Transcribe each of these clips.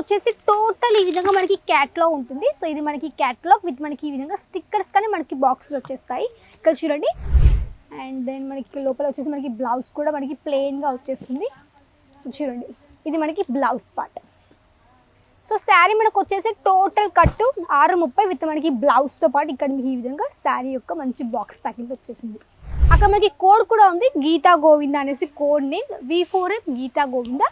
వచ్చేసి టోటల్ ఈ విధంగా మనకి క్యాట్లాగ్ ఉంటుంది. సో ఇది మనకి క్యాట్లాగ్ విత్ మనకి ఈ విధంగా స్టిక్కర్స్ కానీ మనకి బాక్స్లో వచ్చేస్తాయి. ఇక్కడ చూడండి. అండ్ దెన్ మనకి లోపల వచ్చేసి మనకి బ్లౌజ్ కూడా మనకి ప్లెయిన్గా వచ్చేస్తుంది. సో చూడండి. ఇది మనకి బ్లౌజ్ పార్ట్ సో శారీ మనకు వచ్చేసి టోటల్ కట్టు ఆరు ముప్పై విత్ మనకి బ్లౌజ్తో పాటు ఇక్కడ మీకు ఈ విధంగా శారీ యొక్క మంచి బాక్స్ ప్యాకింగ్ వచ్చేసింది. అక్కడ మనకి కోడ్ కూడా ఉంది. గీతా గోవింద అనేసి code name V four M Geeta Govinda.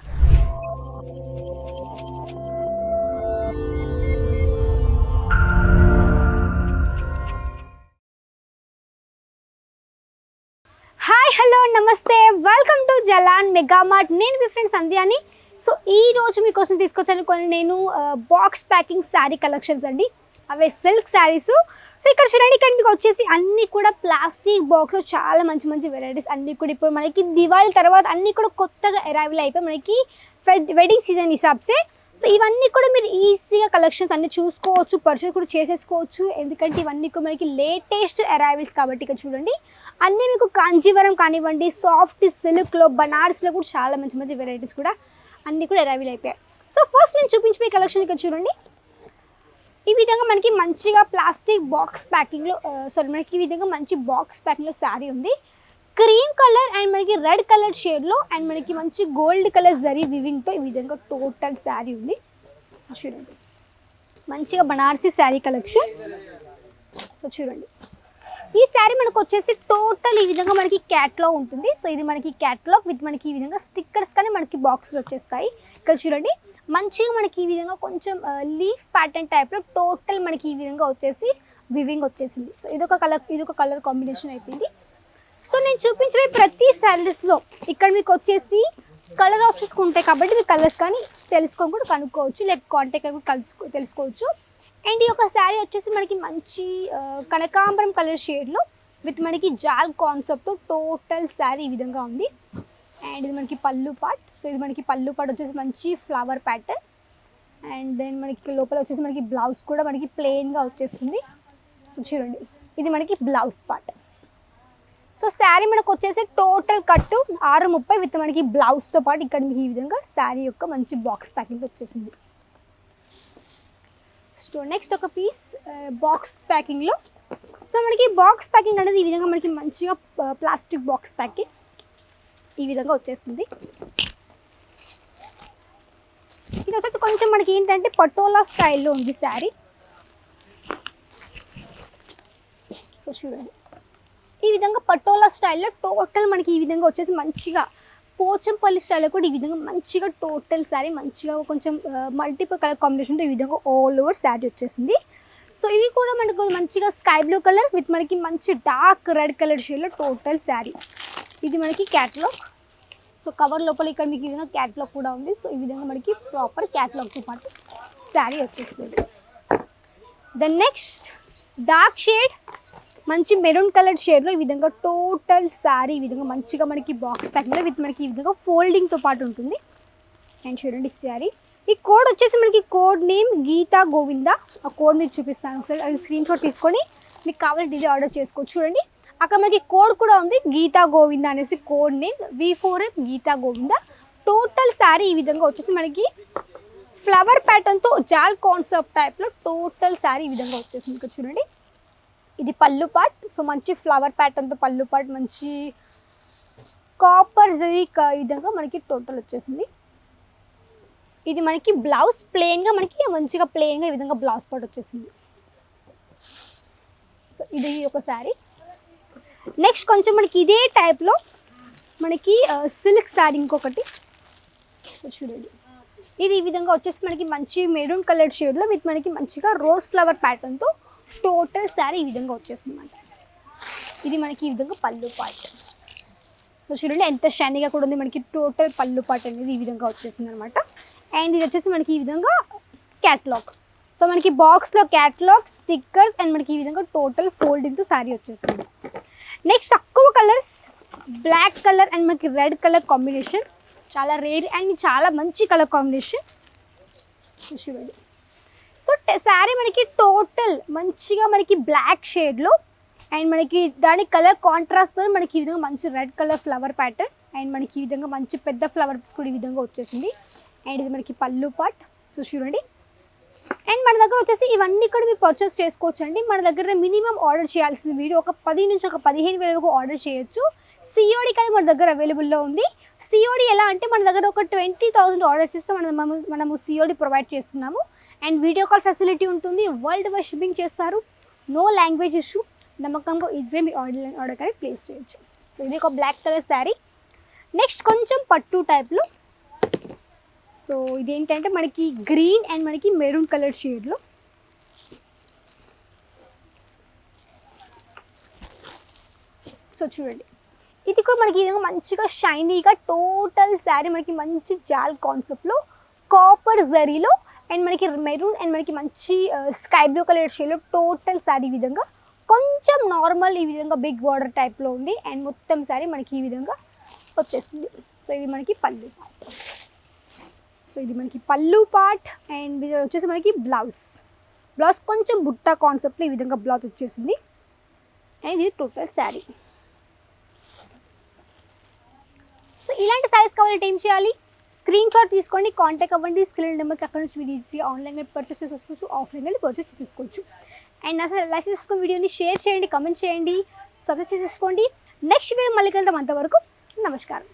Hi hello నమస్తే. వెల్కమ్ టు జలాన్ మెగామార్ట్ నేను మీ ఫ్రెండ్ సంధ్యాని. సో ఈ రోజు మీకోసం తీసుకొచ్చాను కొన్ని నేను బాక్స్ ప్యాకింగ్ శారీ కలెక్షన్స్ అండి. అవే సిల్క్ శారీస్ సో ఇక్కడ చూడండి ఇక్కడ మీకు వచ్చేసి అన్నీ కూడా ప్లాస్టిక్ బాక్స్ చాలా మంచి మంచి వెరైటీస్ అన్నీ కూడా ఇప్పుడు మనకి దివాళీ తర్వాత అన్నీ కూడా కొత్తగా అరైవల్ అయిపోయి మనకి వెడ్డింగ్ సీజన్ హిసాబ్సే సో ఇవన్నీ కూడా మీరు ఈజీగా కలెక్షన్స్ అన్ని చూసుకోవచ్చు పర్చేస్ కూడా చేసేసుకోవచ్చు. ఎందుకంటే ఇవన్నీ కూడా మనకి లేటెస్ట్ అరైవల్స్ కాబట్టి ఇక చూడండి. అన్నీ మీకు కాంజీవరం కానివ్వండి సాఫ్ట్ సిల్క్లో బనార్స్లో కూడా చాలా మంచి మంచి వెరైటీస్ కూడా అన్నీ కూడా అరైవల్ అయిపోయాయి. సో ఫస్ట్ నేను చూపించిన కలెక్షన్ ఇక్కడ చూడండి. ఈ విధంగా మనకి మంచిగా ప్లాస్టిక్ బాక్స్ ప్యాకింగ్లో సారీ మనకి ఈ విధంగా మంచి బాక్స్ ప్యాకింగ్లో శారీ ఉంది. క్రీమ్ కలర్ అండ్ మనకి రెడ్ కలర్ షేడ్లో అండ్ మనకి మంచి గోల్డ్ కలర్ జరీ వివింగ్తో ఈ విధంగా టోటల్ శారీ ఉంది. చూడండి. మంచిగా బనారసి శారీ కలెక్షన్ సో చూడండి. ఈ శారీ మనకు వచ్చేసి టోటల్ ఈ విధంగా మనకి క్యాట్లాగ్ ఉంటుంది. సో ఇది మనకి క్యాట్లాగ్ విత్ మనకి ఈ విధంగా స్టిక్కర్స్ కానీ మనకి బాక్స్లో వచ్చేస్తాయి. ఇక్కడ చూడండి. మంచిగా మనకి ఈ విధంగా కొంచెం లీఫ్ ప్యాటర్న్ టైప్లో టోటల్ మనకి ఈ విధంగా వచ్చేసి వివింగ్ వచ్చేసింది. సో ఇదొక కలర్ ఇదొక కలర్ కాంబినేషన్ అయిపోయింది. సో నేను చూపించిన ప్రతి శారీస్లో ఇక్కడ మీకు వచ్చేసి కలర్ ఆప్షన్స్ ఉంటాయి కాబట్టి మీకు కలర్స్ కానీ తెలుసుకొని కూడా కనుక్కోవచ్చు. లేక కాంటాక్ట్ కూడా కలుసుకో తెలుసుకోవచ్చు. అండ్ ఈ యొక్క శారీ వచ్చేసి మనకి మంచి కనకాంబరం కలర్ షేడ్లో విత్ మనకి జాల్ కాన్సెప్ట్తో టోటల్ శారీ ఈ విధంగా ఉంది. అండ్ ఇది మనకి పళ్ళు పార్ట్ సో ఇది మనకి పళ్ళు పార్ట్ వచ్చేసి మంచి ఫ్లవర్ ప్యాటర్న్ అండ్ దెన్ మనకి లోపల వచ్చేసి మనకి బ్లౌజ్ కూడా మనకి ప్లెయిన్గా వచ్చేస్తుంది. సో చూడండి ఇది మనకి బ్లౌజ్ పార్ట్ సో శారీ మనకు వచ్చేసి టోటల్ కట్టు ఆరు ముప్పై విత్ మనకి బ్లౌజ్తో పాటు ఇక్కడ మీకు ఈ విధంగా శారీ యొక్క మంచి బాక్స్ ప్యాకింగ్ వచ్చేసింది. సో నెక్స్ట్ ఒక పీస్ బాక్స్ ప్యాకింగ్లో సో మనకి బాక్స్ ప్యాకింగ్ అనేది ఈ విధంగా మనకి మంచిగా ప్లాస్టిక్ బాక్స్ ప్యాకింగ్ ఈ విధంగా వచ్చేస్తుంది ఇది వచ్చేసి కొంచెం మనకి ఏంటంటే పటోలా స్టైల్లో ఉంది శారీ సో చూడండి. ఈ విధంగా పటోలా స్టైల్లో టోటల్ మనకి ఈ విధంగా వచ్చేసి మంచిగా పోచంపల్లి స్టైల్లో కూడా ఈ విధంగా మంచిగా టోటల్ శారీ మంచిగా కొంచెం మల్టిపుల్ కలర్ కాంబినేషన్తో ఈ విధంగా ఆల్ ఓవర్ శారీ వచ్చేసింది. సో ఇది కూడా మనకు మంచిగా స్కై బ్లూ కలర్ విత్ మనకి మంచి డార్క్ రెడ్ కలర్ షేడ్లో టోటల్ శారీ. ఇది మనకి క్యాట్లాగ్ సో కవర్ లోపల ఇక్కడ మీకు ఈ విధంగా క్యాట్లాగ్ కూడా ఉంది. సో ఈ విధంగా మనకి ప్రాపర్ క్యాట్లాగ్తో పాటు శారీ వచ్చేస్తుంది దెన్ నెక్స్ట్ డార్క్ షేడ్ మంచి మెరూన్ కలర్ షేడ్లో ఈ విధంగా టోటల్ శారీ ఈ విధంగా మంచిగా మనకి బాక్స్ ప్యాకింగ్లో విత్ మనకి ఈ విధంగా ఫోల్డింగ్తో పాటు ఉంటుంది. అండ్ చూడండి శారీ ఈ కోడ్ వచ్చేసి మనకి కోడ్ నేమ్ గీతా గోవింద ఆ కోడ్ మీకు చూపిస్తాను ఒకసారి. అది స్క్రీన్ షాట్ తీసుకొని మీకు కావాలంటే ఇది ఆర్డర్ చేసుకోవచ్చు. చూడండి. అక్కడ మనకి కోడ్ కూడా ఉంది గీతా గోవింద అనేసి code name V four F Geeta Govinda total sari ఈ విధంగా వచ్చేసి మనకి ఫ్లవర్ ప్యాటర్న్తో జాల్ కాన్సెప్ట్ టైప్లో టోటల్ శారీ ఈ విధంగా వచ్చేసింది. ఇక్కడ చూడండి. ఇది పళ్ళు పార్ట్ సో మంచి ఫ్లవర్ ప్యాటర్న్తో పళ్ళు పార్ట్ మంచి కాపర్ జరీ ఈ విధంగా మనకి టోటల్ వచ్చేసింది. ఇది మనకి బ్లౌజ్ ప్లెయిన్గా మనకి మంచిగా ప్లెయిన్గా ఈ విధంగా బ్లౌజ్ పార్ట్ వచ్చేసింది. సో ఇది ఒక శారీ నెక్స్ట్ కొంచెం మనకి ఇదే టైప్లో మనకి సిల్క్ శారీ ఇంకొకటి. చూడండి. ఇది ఈ విధంగా వచ్చేసి మనకి మంచి మెరూన్ కలర్ షేడ్లో విత్ మనకి మంచిగా రోజ్ ఫ్లవర్ ప్యాటర్న్తో టోటల్ శారీ ఈ విధంగా వచ్చేస్తుంది అనమాట ఇది మనకి ఈ విధంగా పళ్ళు పాట. సో చూడండి ఎంత షైనీగా కూడా ఉంది. మనకి టోటల్ పళ్ళు పాట అనేది ఈ విధంగా వచ్చేసింది అనమాట అండ్ ఇది వచ్చేసి మనకి ఈ విధంగా క్యాట్లాగ్ సో మనకి బాక్స్లో క్యాట్లాగ్ స్టిక్కర్స్ అండ్ మనకి ఈ విధంగా టోటల్ ఫోల్డింగ్తో శారీ వచ్చేస్తుంది నెక్స్ట్ తక్కువ కలర్స్ బ్లాక్ కలర్ అండ్ మనకి రెడ్ కలర్ కాంబినేషన్ చాలా రేర్ అండ్ చాలా మంచి కలర్ కాంబినేషన్ చూడండి. సో శారీ మనకి టోటల్ మంచిగా మనకి బ్లాక్ షేడ్లో అండ్ మనకి దాని కలర్ కాంట్రాస్ట్తో మనకి ఈ విధంగా మంచి red colour flower pattern and మనకి ఈ విధంగా మంచి పెద్ద ఫ్లవర్స్ కూడా ఈ విధంగా వచ్చేసింది. అండ్ ఇది మనకి పళ్ళు పాట్ సో చూడండి. అండ్ మన దగ్గర వచ్చేసి ఇవన్నీ కూడా మీరు పర్చేస్ చేసుకోవచ్చు అండి మన దగ్గర మినిమం ఆర్డర్ చేయాల్సిన వీడియో ఒక పది నుంచి ఒక పదిహేను వేల వరకు ఆర్డర్ చేయొచ్చు. సిఓడి కానీ మన దగ్గర అవైలబుల్లో ఉంది. సిఓడి ఎలా అంటే మన దగ్గర ఒక ట్వంటీ థౌసండ్ ఆర్డర్ చేస్తే మనం మనము మనము సిఓడి ప్రొవైడ్ చేస్తున్నాము. అండ్ వీడియో కాల్ ఫెసిలిటీ ఉంటుంది. వరల్డ్ వైడ్ షిప్పింగ్ చేస్తారు. No language issue. నమ్మకంగా ఈజీగా మీ ఆర్డర్ ఆర్డర్ కానీ ప్లేస్ చేయొచ్చు. సో ఇది ఒక బ్లాక్ కలర్ శారీ. నెక్స్ట్ కొంచెం పట్టు టైప్లో సో ఇదేంటంటే మనకి గ్రీన్ అండ్ మనకి మెరూన్ కలర్ షేడ్లో సో చూడండి. ఇది కూడా మనకి ఈ విధంగా మంచిగా షైనీగా టోటల్ శారీ మనకి మంచి జాల్ కాన్సెప్ట్లో కాపర్ జరీలో అండ్ మనకి మెరూన్ అండ్ మనకి మంచి స్కై బ్లూ కలర్ షేడ్లో టోటల్ శారీ విధంగా. కొంచెం నార్మల్ ఈ విధంగా బిగ్ బార్డర్ టైప్లో ఉంది. అండ్ మొత్తం శారీ మనకి ఈ విధంగా వచ్చేస్తుంది. సో ఇది మనకి పళ్ళు పార్ట్ సో ఇది మనకి పళ్ళు పార్ట్ అండ్ ఇది వచ్చేసి మనకి బ్లౌజ్ బ్లౌజ్ కొంచెం బుట్ట కాన్సెప్ట్లో ఈ విధంగా బ్లౌజ్ వచ్చేసింది. అండ్ ఇది టోటల్ శారీ. సో ఇలాంటి శారీస్ కావాలంటే ఏం చేయాలి? స్క్రీన్ షాట్ తీసుకోండి కాంటాక్ట్ అవ్వండి స్క్రీన్ నెంబర్కి అక్కడ నుంచి మీరు ఈజీ ఆన్లైన్లో పర్చేస్ చేసుకోవచ్చు ఆఫ్లైన్లో పర్చేస్ చేసుకోవచ్చు. అండ్ అసలు లైక్ చేసుకున్న వీడియోని షేర్ చేయండి కమెంట్ చేయండి సబ్స్క్రైబ్ చేసుకోండి. నెక్స్ట్ వీడియో మళ్ళీ కలుద్దాం అంతవరకు నమస్కారం.